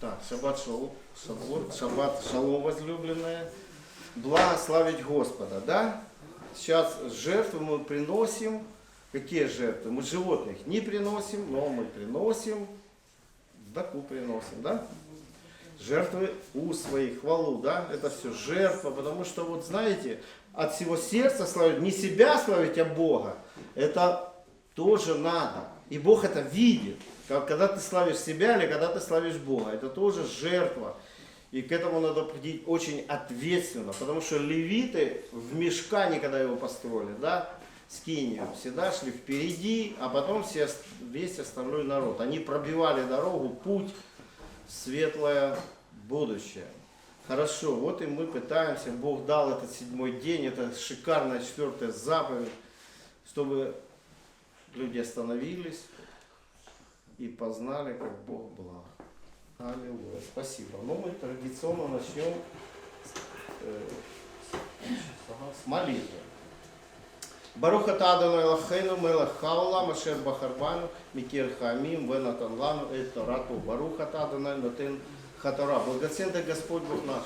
Так, шаббат шалом, шаббат, шаббат шалом, возлюбленные. Благословить Господа, да? Сейчас жертвы мы приносим. Какие жертвы? Мы животных не приносим, но мы приносим, даку приносим, да? Жертвы у своих, хвалу, да? Это все жертва, потому что вот знаете, от всего сердца славить, не себя славить, а Бога. Это тоже надо. И Бог это видит. Когда ты славишь себя или когда ты славишь Бога. Это тоже жертва. И к этому надо подходить очень ответственно. Потому что левиты в мешкане, когда его построили, да, скинию, всегда шли впереди, а потом все, весь остальной народ. Они пробивали дорогу, путь светлое будущее. Хорошо, вот и мы пытаемся, Бог дал этот седьмой день, это шикарная четвертая заповедь, чтобы люди остановились и познали, как Бог благ. Аллилуйя. Спасибо. Ну, мы традиционно начнем э, с молитвы. Баруха Тадана Элахейну Мелах Хаула Машер Бахарбану Микер Хамим Венатан Лану Эт Торату Баруха Тадана Нотен Хатара. Благословен Господь Бог наш.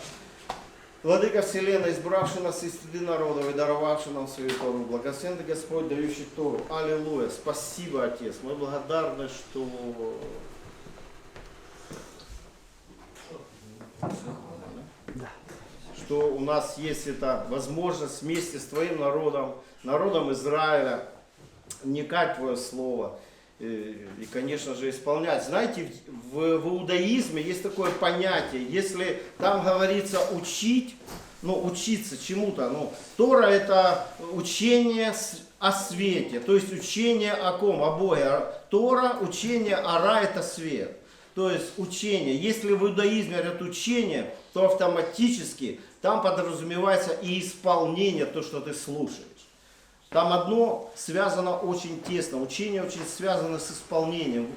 Владыка Вселенной, избравший нас из стеды народов и даровавший нам свою Тору. Благословен Господь, дающий Тору. Аллилуйя. Спасибо, Отец. Мы благодарны, что что у нас есть эта возможность вместе с Твоим народом, народом Израиля, вникать в Твое Слово и, конечно же, исполнять. Знаете, в, в иудаизме есть такое понятие, если там говорится учить, ну, учиться чему-то, ну, Тора это учение о свете, то есть учение о ком? О Боге. Тора, учение, ара это свет. То есть учение. Если в иудаизме говорят учение, то автоматически там подразумевается и исполнение, то, что ты слушаешь. Там одно связано очень тесно. Учение очень связано с исполнением.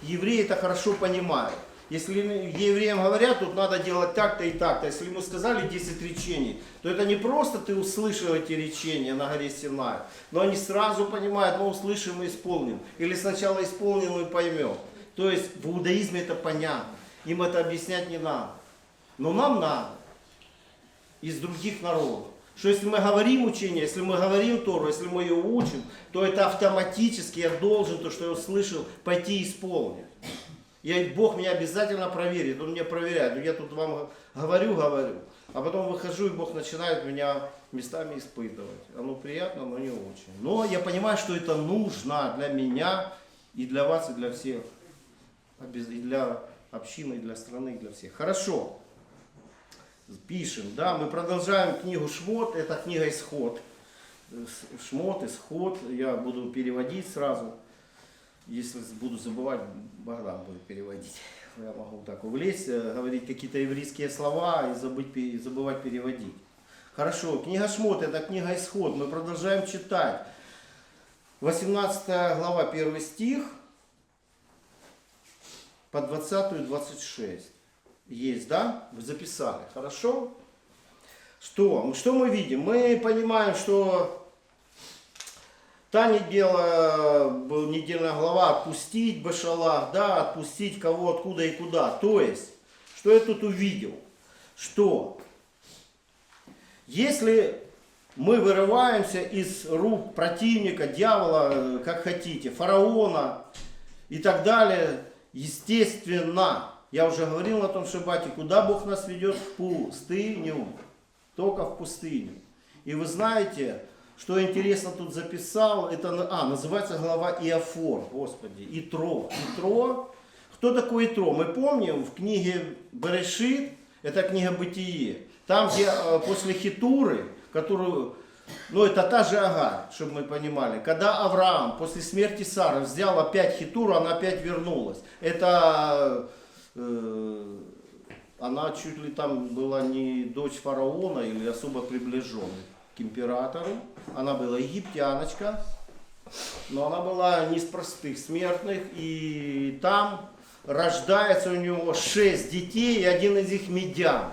Евреи это хорошо понимают. Если евреям говорят, тут надо делать так-то и так-то. Если ему сказали 10 речений, то это не просто ты услышал эти речения на горе Синай, но они сразу понимают, мы услышим и исполним. Или сначала исполним и поймем. То есть в иудаизме это понятно. Им это объяснять не надо. Но нам надо из других народов. Что если мы говорим учение, если мы говорим Тору, если мы ее учим, то это автоматически я должен то, что я услышал, пойти исполнить. И Бог меня обязательно проверит, Он меня проверяет. Ну, Я тут вам говорю, говорю, а потом выхожу, и Бог начинает меня местами испытывать. Оно приятно, но не очень. Но я понимаю, что это нужно для меня и для вас, и для всех. И для общины, и для страны, и для всех. Хорошо пишем, да, мы продолжаем книгу Шмот, это книга Исход. Шмот, Исход, я буду переводить сразу. Если буду забывать, Богдан будет переводить. Я могу так увлезть, э, говорить какие-то еврейские слова и забыть, забывать переводить. Хорошо, книга Шмот, это книга Исход, мы продолжаем читать. 18 глава, 1 стих, по 20 и 26. Есть, да? Вы записали. Хорошо? Что? Что мы видим? Мы понимаем, что та неделя, был недельная глава «Отпустить Башалах», да, отпустить кого, откуда и куда. То есть, что я тут увидел? Что если мы вырываемся из рук противника, дьявола, э, как хотите, фараона и так далее, естественно, я уже говорил на том шабате, куда Бог нас ведет в пустыню, только в пустыню. И вы знаете, что интересно тут записал, это, а, называется глава Иофор, Господи, Итро. Итро, кто такой Итро? Мы помним в книге Берешит, это книга Бытие, там, где э, после Хитуры, которую, ну это та же Агарь, чтобы мы понимали, когда Авраам после смерти Сары взял опять Хитуру, она опять вернулась. Это она чуть ли там была не дочь фараона или особо приближенной к императору. Она была египтяночка, но она была не из простых смертных. И там рождается у него шесть детей, и один из них медян.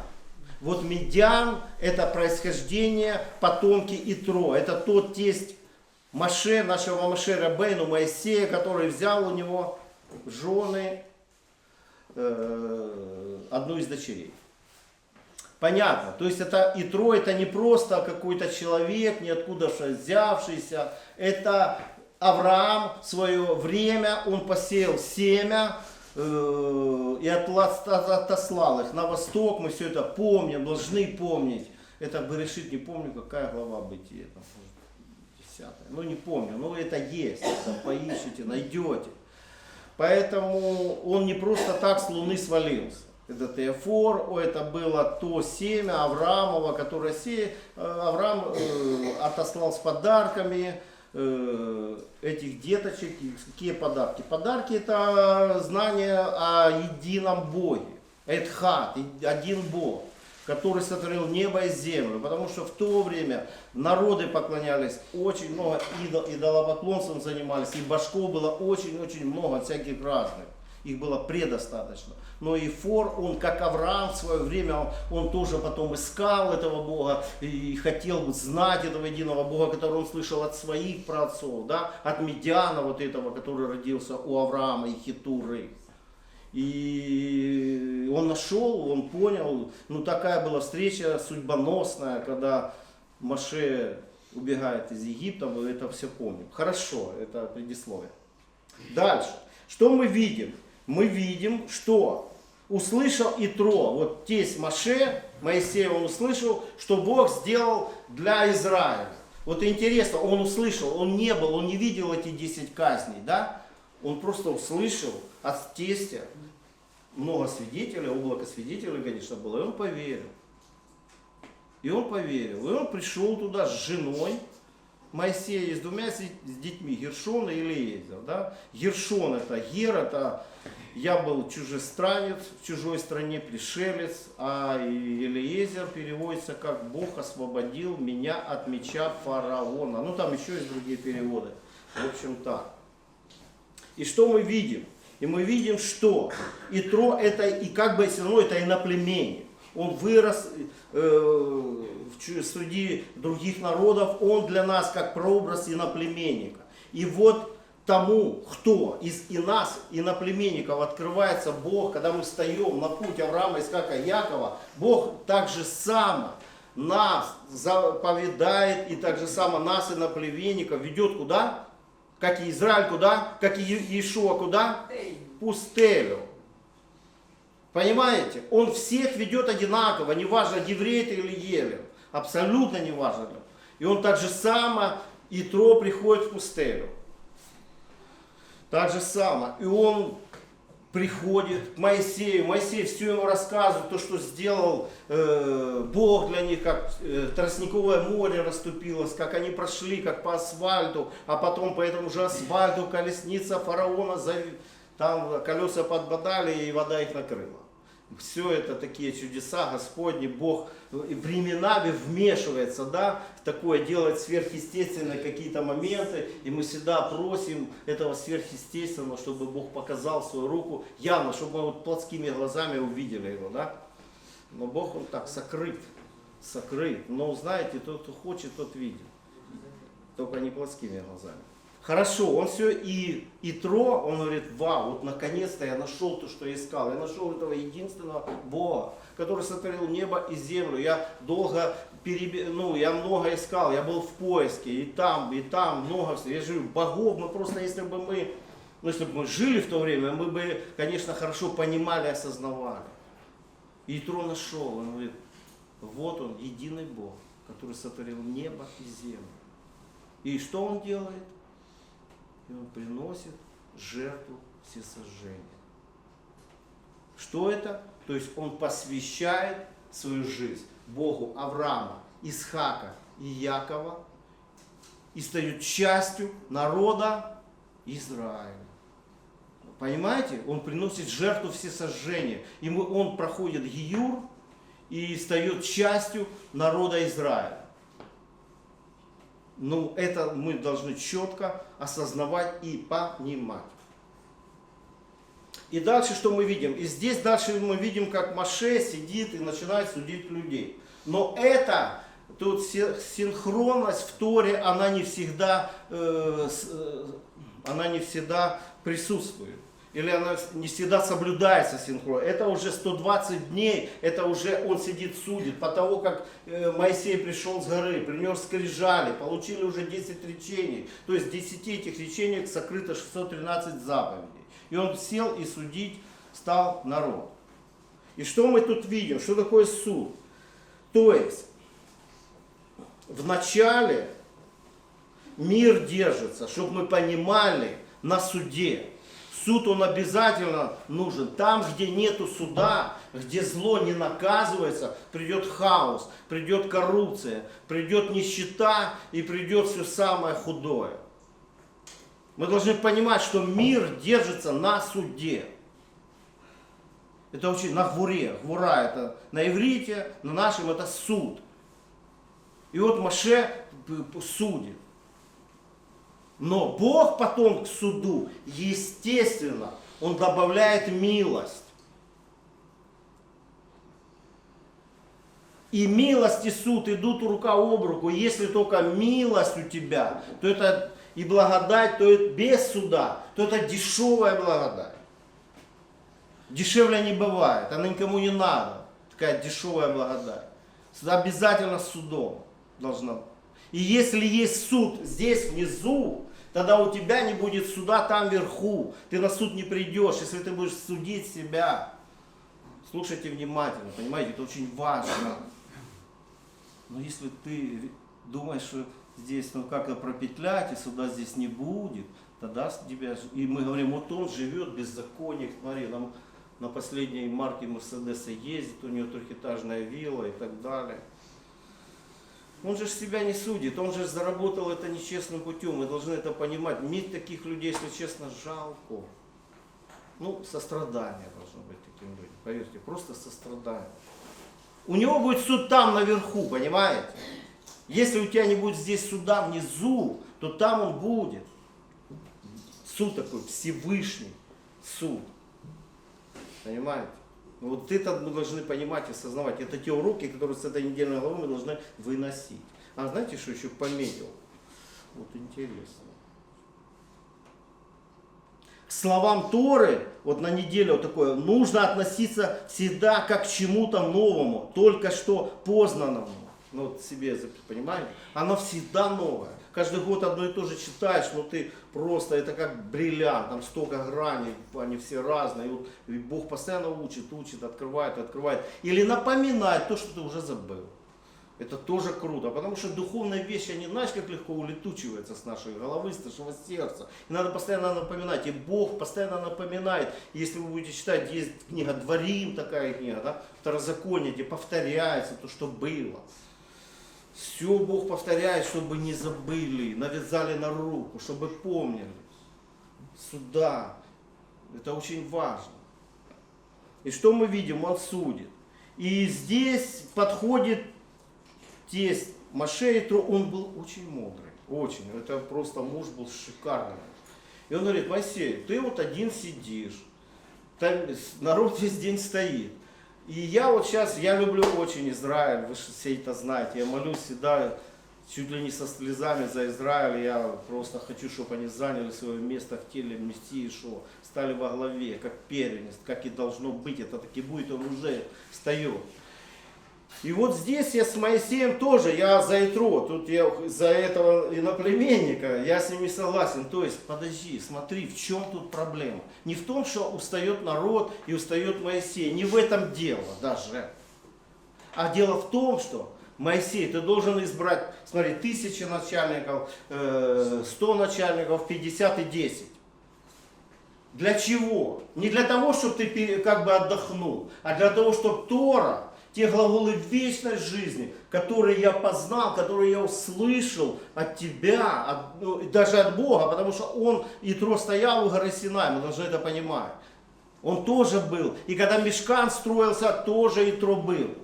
Вот медян это происхождение потомки Итро. Это тот тесть Маше, нашего Маше Рабейну Моисея, который взял у него жены э, одну из дочерей. Понятно. То есть это Итро это не просто какой-то человек, ниоткуда взявшийся. Это Авраам в свое время, он посеял семя э, и отослал их на восток. Мы все это помним, должны помнить. Это Берешит, не помню, какая глава бытия. Там, может, десятая. Ну не помню, но это есть. Это поищите, найдете. Поэтому он не просто так с луны свалился. Это Теофор, это было то семя Авраамова, которое се... э, Авраам э, отослал с подарками э, этих деточек. Какие подарки? Подарки это знание о едином Боге. Эдхат, один Бог, который сотворил небо и землю. Потому что в то время народы поклонялись очень много, идол, идолопоклонством занимались, и башков было очень-очень много всяких разных. Их было предостаточно. Но и Фор, он как Авраам в свое время, он, он тоже потом искал этого Бога и хотел знать этого единого Бога, который он слышал от своих праотцов, да, от Медиана вот этого, который родился у Авраама и Хитуры. И он нашел, он понял, ну такая была встреча судьбоносная, когда Маше убегает из Египта, мы это все помним. Хорошо, это предисловие. Дальше. Что мы видим? Мы видим, что услышал Итро, вот тесть Маше, Моисей, он услышал, что Бог сделал для Израиля. Вот интересно, он услышал, он не был, он не видел эти 10 казней, да? Он просто услышал от тестя много свидетелей, облако свидетелей, конечно, было, и он поверил. И он поверил. И он пришел туда с женой Моисея с двумя с детьми, Гершон и Илиезер. Да? Гершон это Гер, это я был чужестранец, в чужой стране пришелец, а Елиезер переводится как Бог освободил меня от меча фараона. Ну там еще есть другие переводы. В общем так. И что мы видим? И мы видим, что Итро это и как бы все равно это иноплеменник. Он вырос э, в среди других народов, он для нас как прообраз иноплеменника. И вот тому, кто из и нас, иноплеменников, открывается Бог, когда мы встаем на путь Авраама, Искака, Якова, Бог так же само нас заповедает и так же само нас, иноплеменников, ведет куда? Как и Израиль куда? Как и Иешуа куда? Пустелю. Понимаете? Он всех ведет одинаково, неважно, еврей ты или еврей. Абсолютно неважно. И он так же само, Итро приходит в пустелю. Так же само. И он приходит к Моисею. Моисей все ему рассказывает, то, что сделал э, Бог для них, как э, тростниковое море расступилось, как они прошли, как по асфальту, а потом по этому же асфальту колесница фараона, там колеса подбодали и вода их накрыла. Все это такие чудеса Господни, Бог временами вмешивается, да, в такое делает сверхъестественные какие-то моменты, и мы всегда просим этого сверхъестественного, чтобы Бог показал свою руку явно, чтобы мы вот плотскими глазами увидели его, да. Но Бог он так сокрыт, сокрыт. Но знаете, тот, кто хочет, тот видит. Только не плотскими глазами. Хорошо, он все и, и Тро, он говорит, вау, вот наконец-то я нашел то, что я искал. Я нашел этого единственного Бога, который сотворил небо и землю. Я долго, переби... ну, я много искал, я был в поиске, и там, и там много всего. Я живу, богов, мы просто, если бы мы, ну, если бы мы жили в то время, мы бы, конечно, хорошо понимали, осознавали. И Итро нашел, он говорит, вот он, единый Бог, который сотворил небо и землю. И что он делает? И он приносит жертву всесожжения. Что это? То есть он посвящает свою жизнь Богу Авраама, Исхака и Якова и стает частью народа Израиля. Понимаете? Он приносит жертву всесожжения. И он проходит Гиюр и стает частью народа Израиля. Ну, это мы должны четко осознавать и понимать. И дальше что мы видим? И здесь дальше мы видим, как Маше сидит и начинает судить людей. Но это, тут си- синхронность в Торе, она не всегда, э, э, она не всегда присутствует. Или она не всегда соблюдается синхрон. Это уже 120 дней, это уже он сидит судит. По того, как э, Моисей пришел с горы, принес скрижали, получили уже 10 речений. То есть в 10 этих речениях сокрыто 613 заповедей. И он сел и судить стал народ. И что мы тут видим? Что такое суд? То есть, в начале мир держится, чтобы мы понимали на суде. Суд он обязательно нужен. Там, где нету суда, где зло не наказывается, придет хаос, придет коррупция, придет нищета и придет все самое худое. Мы должны понимать, что мир держится на суде. Это очень на гвуре. Гвура это на иврите, на нашем это суд. И вот Маше судит. Но Бог потом к суду, естественно, Он добавляет милость. И милость и суд идут рука об руку. Если только милость у тебя, то это и благодать, то это без суда, то это дешевая благодать. Дешевле не бывает, она никому не надо. Такая дешевая благодать. Обязательно судом должна быть. И если есть суд здесь внизу, тогда у тебя не будет суда там вверху. Ты на суд не придешь, если ты будешь судить себя. Слушайте внимательно, понимаете, это очень важно. Но если ты думаешь, что здесь ну как-то пропетлять, и суда здесь не будет, тогда тебя... И мы говорим, вот он живет беззаконие, смотри, нам на последней марке Мерседеса ездит, у него трехэтажная вилла и так далее. Он же себя не судит, он же заработал это нечестным путем, мы должны это понимать. Иметь таких людей, если честно, жалко. Ну, сострадание должно быть таким людям, поверьте, просто сострадание. У него будет суд там наверху, понимаете? Если у тебя не будет здесь суда внизу, то там он будет. Суд такой, Всевышний суд. Понимаете? Вот это мы должны понимать и осознавать. Это те уроки, которые с этой недельной главы мы должны выносить. А знаете, что еще пометил? Вот интересно. К словам Торы, вот на неделю вот такое, нужно относиться всегда как к чему-то новому, только что познанному. Ну вот себе, понимаете? Оно всегда новое. Каждый год одно и то же читаешь, но ты просто, это как бриллиант, там столько граней, они все разные. И вот и Бог постоянно учит, учит, открывает, открывает. Или напоминает то, что ты уже забыл. Это тоже круто, потому что духовные вещи, они, знаешь, как легко улетучиваются с нашей головы, с нашего сердца. И надо постоянно напоминать, и Бог постоянно напоминает. Если вы будете читать, есть книга Дворим, такая книга, да, Второзаконие, где повторяется то, что было. Все Бог повторяет, чтобы не забыли, навязали на руку, чтобы помнили. Суда. Это очень важно. И что мы видим? Он судит. И здесь подходит тесть Маше Итро, он был очень мудрый. Очень. Это просто муж был шикарный. И он говорит, Моисей, ты вот один сидишь, там народ весь день стоит. И я вот сейчас, я люблю очень Израиль, вы все это знаете, я молюсь всегда, чуть ли не со слезами за Израиль, я просто хочу, чтобы они заняли свое место в теле Мессии, стали во главе, как первенец, как и должно быть, это таки будет, он уже встает. И вот здесь я с Моисеем тоже, я за Итро, тут я за этого иноплеменника, я с ним не согласен. То есть, подожди, смотри, в чем тут проблема? Не в том, что устает народ и устает Моисей, не в этом дело даже. А дело в том, что Моисей, ты должен избрать, смотри, тысячи начальников, э, сто начальников, 50 и 10. Для чего? Не для того, чтобы ты как бы отдохнул, а для того, чтобы Тора те глаголы вечной жизни, которые я познал, которые я услышал от тебя, от, ну, даже от Бога, потому что Он, Итро стоял у горы Синай, мы должны это понимать. Он тоже был. И когда мешкан строился, тоже Итро был.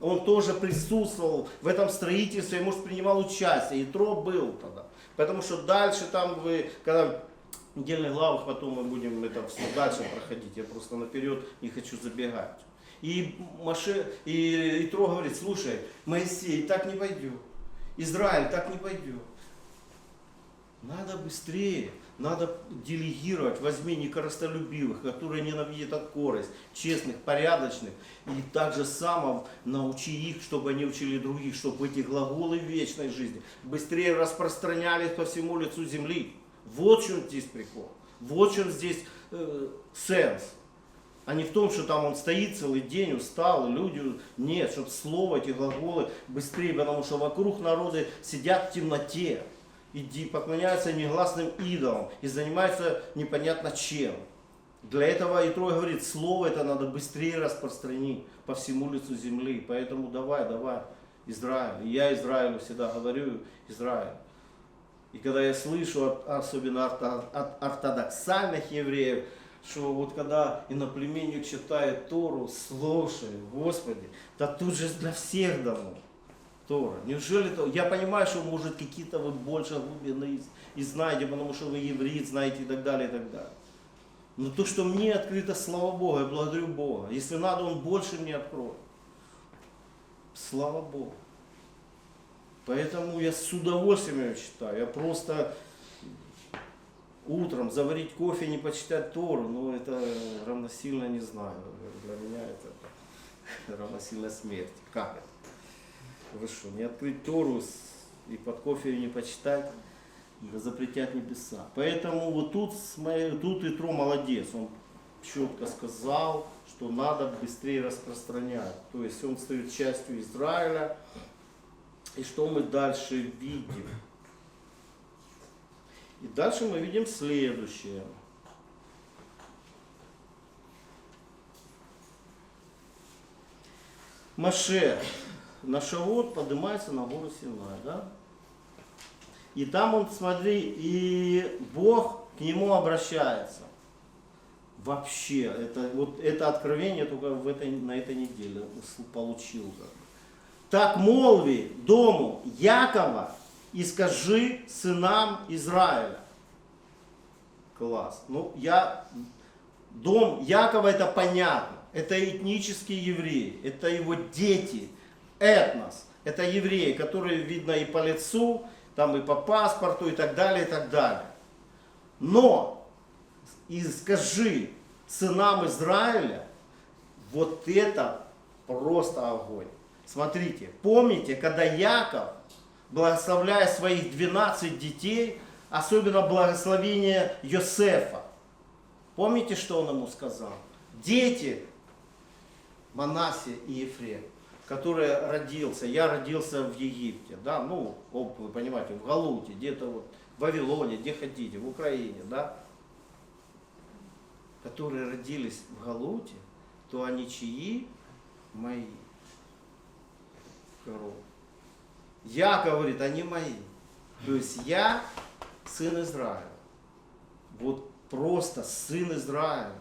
Он тоже присутствовал в этом строительстве, может, принимал участие. Итро был тогда. Потому что дальше там вы, когда в недельных главах потом мы будем это все дальше проходить, я просто наперед не хочу забегать. И, Маше, и Итро говорит, слушай, Моисей, так не пойдет. Израиль, так не пойдет. Надо быстрее. Надо делегировать, возьми некоростолюбивых, которые ненавидят от корость, честных, порядочных. И также само научи их, чтобы они учили других, чтобы эти глаголы вечной жизни быстрее распространялись по всему лицу земли. Вот в чем здесь прикол. Вот в чем здесь э, сенс. А не в том, что там он стоит целый день, устал, люди... Нет, чтобы слово, эти глаголы быстрее, потому что вокруг народы сидят в темноте и поклоняются негласным идолам и занимаются непонятно чем. Для этого и Трой говорит, слово это надо быстрее распространить по всему лицу земли. Поэтому давай, давай, Израиль. И я Израилю всегда говорю, Израиль. И когда я слышу, особенно от ортодоксальных евреев, что вот когда иноплеменник читает Тору, слушай, Господи, да тут же для всех дано. Тора. Неужели то? Я понимаю, что может какие-то вы больше глубины и знаете, потому что вы еврей, знаете и так далее, и так далее. Но то, что мне открыто, слава Богу, я благодарю Бога. Если надо, Он больше мне откроет. Слава Богу. Поэтому я с удовольствием ее читаю. Я просто утром заварить кофе, не почитать Тору, ну это равносильно не знаю. Для меня это равносильно смерти. Как это? Вы что, не открыть Тору и под кофе ее не почитать, да запретят небеса. Поэтому вот тут, тут Итро молодец, он четко сказал, что надо быстрее распространять. То есть он стоит частью Израиля. И что мы дальше видим? И дальше мы видим следующее. Маше на Шавот поднимается на гору Синай, да? И там он, смотри, и Бог к нему обращается. Вообще, это, вот это откровение только в этой, на этой неделе получил. Так молви дому Якова и скажи сынам Израиля. Класс. Ну, я, дом Якова это понятно. Это этнические евреи, это его дети, этнос. Это евреи, которые видно и по лицу, там и по паспорту и так далее, и так далее. Но, и скажи сынам Израиля, вот это просто огонь. Смотрите, помните, когда Яков, благословляя своих 12 детей, особенно благословение Йосефа, помните, что он ему сказал? Дети Манасия и Ефрем который родился, я родился в Египте, да, ну, вы понимаете, в Галуте, где-то вот в Вавилоне, где хотите, в Украине, да, которые родились в Галуте, то они чьи? Мои. Коров. Я, говорит, они мои. То есть я сын Израиля. Вот просто сын Израиля.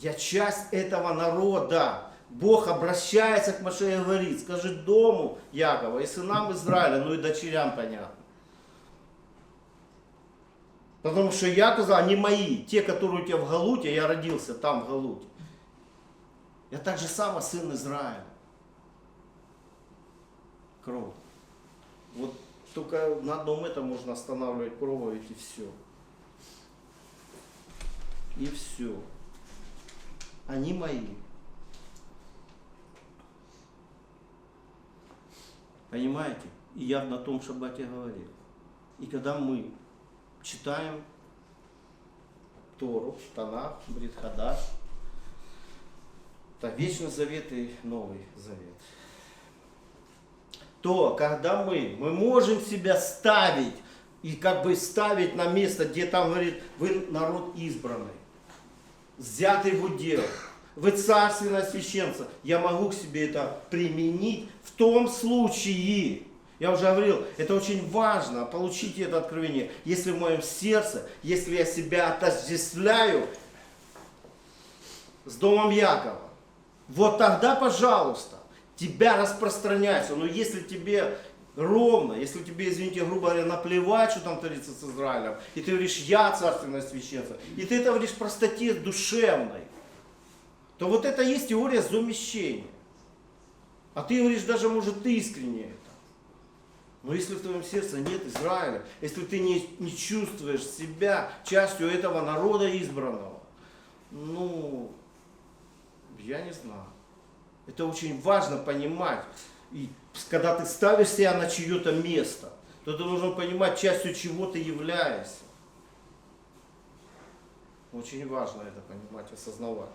Я часть этого народа. Бог обращается к Маше и говорит, скажи дому Якова и сынам Израиля, ну и дочерям, понятно. Потому что я сказал, они мои, те, которые у тебя в Галуте, я родился там в Галуте. Я так же само сын Израиля. Кровь. Вот только на одном этом можно останавливать проповедь и все. И все. Они мои. Понимаете? И я на том шаббате говорил. И когда мы читаем Тору, Танах, Бритхадаш, это Вечный Завет и Новый Завет, то когда мы, мы можем себя ставить и как бы ставить на место, где там говорит, вы народ избранный, взятый в удел, вы царственное священство. Я могу к себе это применить в том случае, я уже говорил, это очень важно, получить это откровение. Если в моем сердце, если я себя отождествляю с домом Якова, вот тогда, пожалуйста, тебя распространяется. Но если тебе ровно, если тебе, извините, грубо говоря, наплевать, что там творится с Израилем, и ты говоришь, я царственное священство, и ты это говоришь в простоте душевной, то вот это есть теория замещения. А ты говоришь, даже может искренне это. Но если в твоем сердце нет Израиля, если ты не, не чувствуешь себя частью этого народа избранного, ну, я не знаю. Это очень важно понимать. И когда ты ставишь себя на чье-то место, то ты должен понимать, частью чего ты являешься. Очень важно это понимать, осознавать.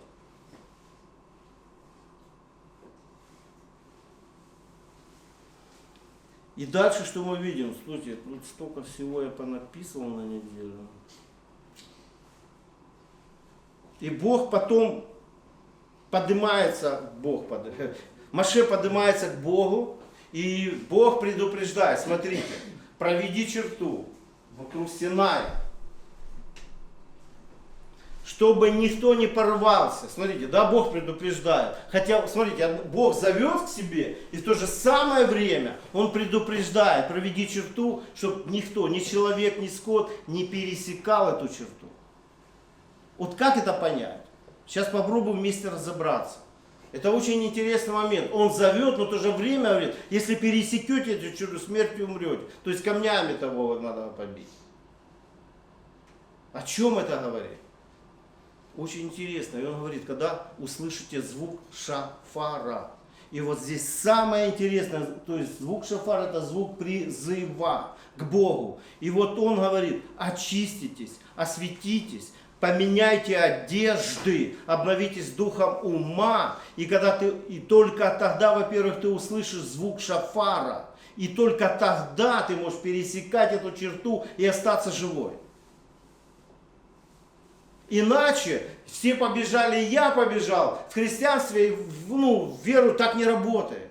И дальше что мы видим? Слушайте, тут столько всего я понаписывал на неделю. И Бог потом поднимается, Бог. Маше поднимается к Богу, и Бог предупреждает, смотрите, проведи черту вокруг Синая, чтобы никто не порвался. Смотрите, да, Бог предупреждает. Хотя, смотрите, Бог зовет к себе, и в то же самое время Он предупреждает, проведи черту, чтобы никто, ни человек, ни скот не пересекал эту черту. Вот как это понять? Сейчас попробуем вместе разобраться. Это очень интересный момент. Он зовет, но в то же время говорит, если пересекете эту чужую смерть, умрете. То есть камнями того надо побить. О чем это говорит? Очень интересно. И он говорит, когда услышите звук шафара. И вот здесь самое интересное, то есть звук шафара это звук призыва к Богу. И вот он говорит, очиститесь, осветитесь, поменяйте одежды, обновитесь духом ума, и когда ты, и только тогда, во-первых, ты услышишь звук шафара, и только тогда ты можешь пересекать эту черту и остаться живой. Иначе все побежали, я побежал. В христианстве, ну, веру так не работает.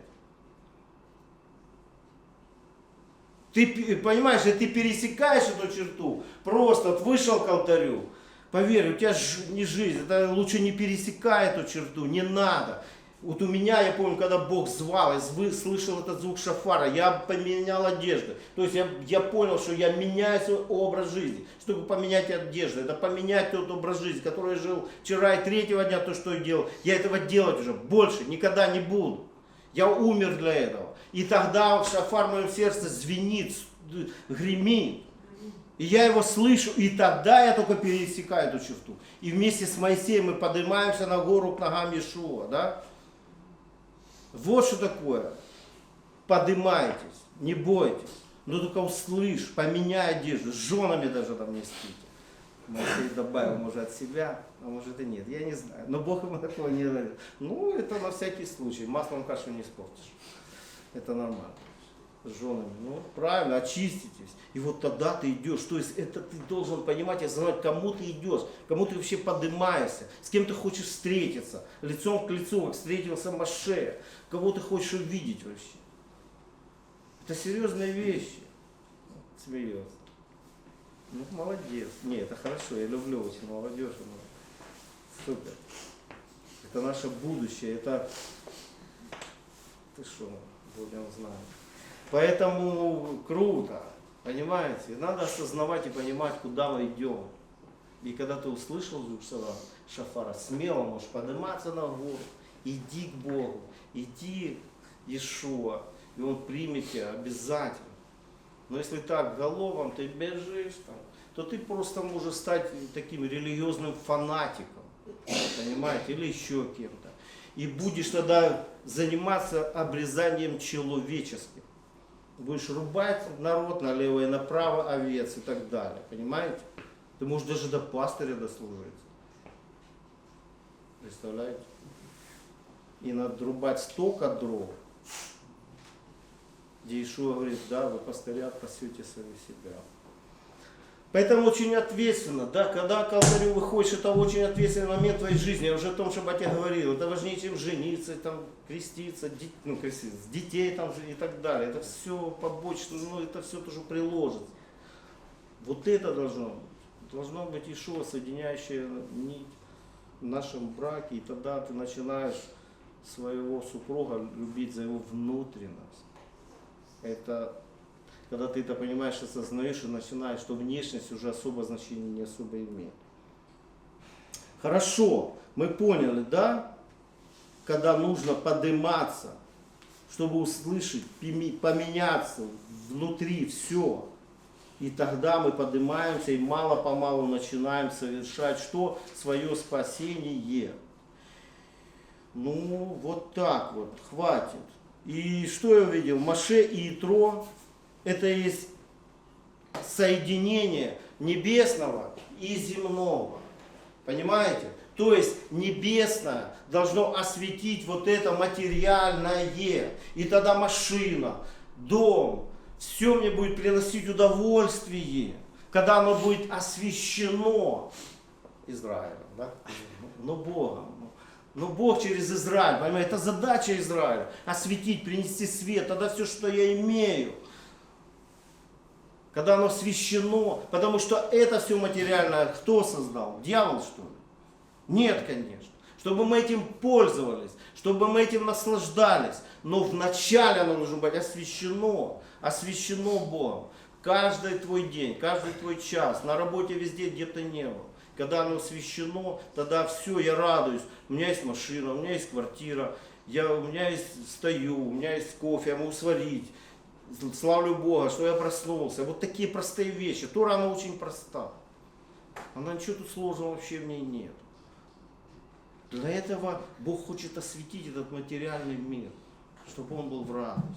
Ты понимаешь, ты пересекаешь эту черту, просто вышел к алтарю, Поверь, у тебя не жизнь, это лучше не пересекай эту черту, не надо. Вот у меня, я помню, когда Бог звал, я слышал этот звук шафара, я поменял одежду. То есть я, я понял, что я меняю свой образ жизни. Чтобы поменять одежду, это поменять тот образ жизни, который я жил вчера и третьего дня, то, что я делал. Я этого делать уже больше никогда не буду. Я умер для этого. И тогда шафар в моем сердце звенит, гремит. И я его слышу, и тогда я только пересекаю эту черту. И вместе с Моисеем мы поднимаемся на гору к ногам Иешуа, да? Вот что такое. Поднимайтесь, не бойтесь, но только услышь, поменяй одежду, с женами даже там не спите. Моисей добавил, может, от себя, а может и нет, я не знаю. Но Бог ему такого не говорит. Ну, это на всякий случай, маслом кашу не испортишь. Это нормально с женами. Ну, правильно, очиститесь. И вот тогда ты идешь. То есть это ты должен понимать и осознавать, кому ты идешь, кому ты вообще поднимаешься, с кем ты хочешь встретиться, лицом к лицу, как встретился Маше, кого ты хочешь увидеть вообще. Это серьезные вещи. Смеется. Ну, молодец. Не, это хорошо, я люблю очень молодежь. Супер. Это наше будущее, это... Ты что, будем знать. Поэтому круто, понимаете? Надо осознавать и понимать, куда мы идем. И когда ты услышал звук шафара, смело можешь подниматься на гору, иди к Богу, иди Иешуа, и Он примет тебя обязательно. Но если так головом ты бежишь, там, то ты просто можешь стать таким религиозным фанатиком, понимаете, или еще кем-то. И будешь тогда заниматься обрезанием человеческим будешь рубать народ налево и направо, овец и так далее. Понимаете? Ты можешь даже до пастыря дослужиться. Представляете? И надрубать столько дров, где Ишуа говорит, да, вы пастыря пасете сами себя. Поэтому очень ответственно, да, когда к алтарю выходишь, это очень ответственный момент твоей жизни. Я уже о том, что батя говорил, это важнее, чем жениться, там, креститься, дит, ну, креститься, детей там и так далее. Это все побочно, ну, это все тоже приложится. Вот это должно быть. Должно быть еще соединяющая нить в нашем браке, и тогда ты начинаешь своего супруга любить за его внутренность. Это когда ты это понимаешь, осознаешь и начинаешь, что внешность уже особо значения не особо имеет. Хорошо, мы поняли, да, когда нужно подниматься чтобы услышать, поменяться внутри все. И тогда мы поднимаемся и мало-помалу начинаем совершать что? Свое спасение. Ну, вот так вот, хватит. И что я увидел? Маше и Итро, это есть соединение небесного и земного. Понимаете? То есть небесное должно осветить вот это материальное. И тогда машина, дом, все мне будет приносить удовольствие, когда оно будет освящено Израилем, да? Но Богом. Но Бог через Израиль, понимаете, это задача Израиля. Осветить, принести свет, тогда все, что я имею. Когда оно освящено, потому что это все материальное кто создал? Дьявол, что ли? Нет, конечно. Чтобы мы этим пользовались, чтобы мы этим наслаждались. Но вначале оно должно быть освящено, освящено Богом. Каждый твой день, каждый твой час, на работе везде, где ты не был. Когда оно освящено, тогда все, я радуюсь. У меня есть машина, у меня есть квартира, я, у меня есть стою, у меня есть кофе, я могу сварить. Славлю Бога, что я проснулся. Вот такие простые вещи. Тора, она очень проста. Она ничего тут сложного вообще в ней нет. Для этого Бог хочет осветить этот материальный мир, чтобы он был в радость.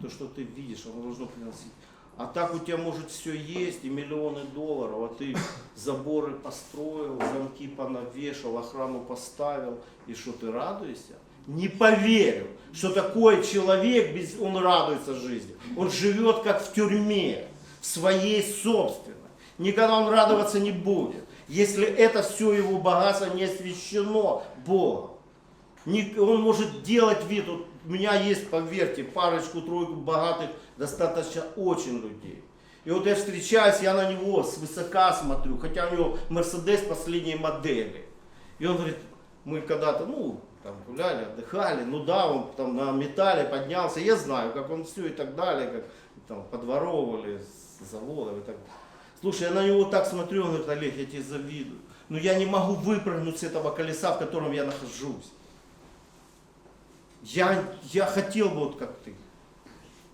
То, что ты видишь, оно должно приносить. А так у тебя может все есть и миллионы долларов, а ты заборы построил, замки понавешал, охрану поставил, и что ты радуешься? Не поверю, что такой человек, без- он радуется жизни. Он живет как в тюрьме, в своей собственной. Никогда он радоваться не будет, если это все его богатство не освящено Богом. Он может делать вид, вот у меня есть, поверьте, парочку-тройку богатых, достаточно очень людей. И вот я встречаюсь, я на него свысока смотрю, хотя у него Мерседес последней модели. И он говорит, мы когда-то, ну, гуляли, отдыхали, ну да, он там на металле поднялся, я знаю, как он все и так далее, как там подворовывали с заводов и так далее. Слушай, я на него так смотрю, он говорит, Олег, я тебе завидую. Но я не могу выпрыгнуть с этого колеса, в котором я нахожусь. Я, я хотел бы вот как ты.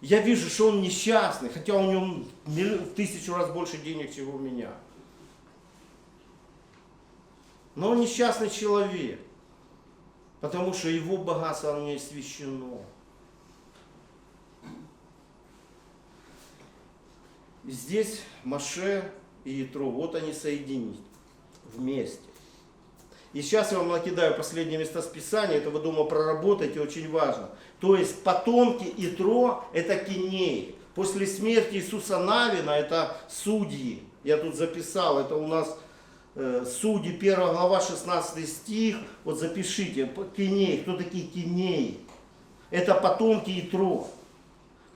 Я вижу, что он несчастный, хотя у него в тысячу раз больше денег, чем у меня. Но он несчастный человек, потому что его богатство не освящено. И здесь Маше и Ятро, вот они соединились вместе. И сейчас я вам накидаю последние места списания, это вы дома проработаете, очень важно. То есть потомки Итро это кинеи. После смерти Иисуса Навина это судьи. Я тут записал, это у нас э, Судьи 1 глава 16 стих. Вот запишите, кинеи, кто такие кинеи? Это потомки Итро.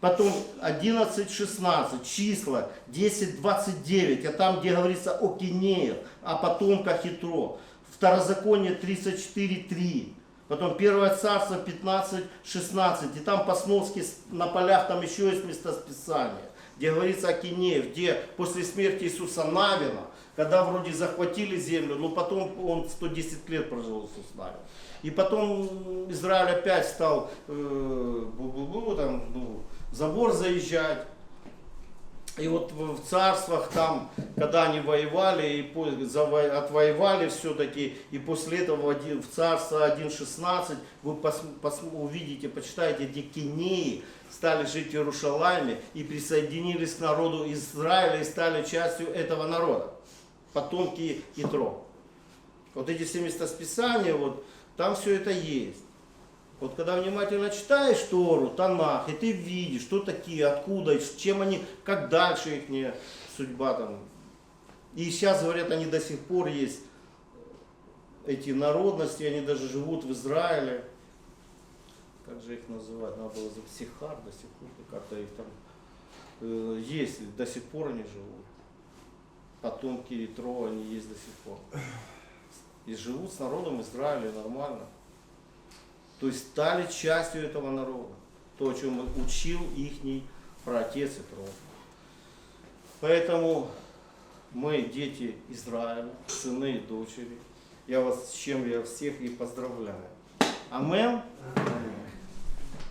Потом 11, 16, числа 10, 29, а там, где говорится о Кинеях, о потомках Хитро. Второзаконие 34, 3. Потом Первое царство 15, 16. И там по-сноски с- на полях там еще есть местосписание, где говорится о Кинеях, где после смерти Иисуса Навина, когда вроде захватили землю, но потом он 110 лет прожил Иисус Навин. И потом Израиль опять стал э, там, ну, забор заезжать. И вот в царствах там, когда они воевали, и отвоевали все-таки, и после этого в царство 1.16 вы пос- пос- увидите, почитаете, где кинеи стали жить в Иерушалайме и присоединились к народу Израиля и стали частью этого народа. Потомки Итро. Вот эти все местосписания, вот, там все это есть. Вот когда внимательно читаешь Тору, Танах, и ты видишь, что такие, откуда, с чем они, как дальше их судьба там. И сейчас, говорят, они до сих пор есть, эти народности, они даже живут в Израиле. Как же их называть? Надо было забыть. Сихар до сих пор, как-то их там э, есть, до сих пор они живут. Потомки Итро, они есть до сих пор. И живут с народом Израиля нормально. То есть стали частью этого народа. То, о чем учил их праотец Итро. Поэтому мы дети Израиля, сыны и дочери. Я вас с чем я всех и поздравляю. Амен.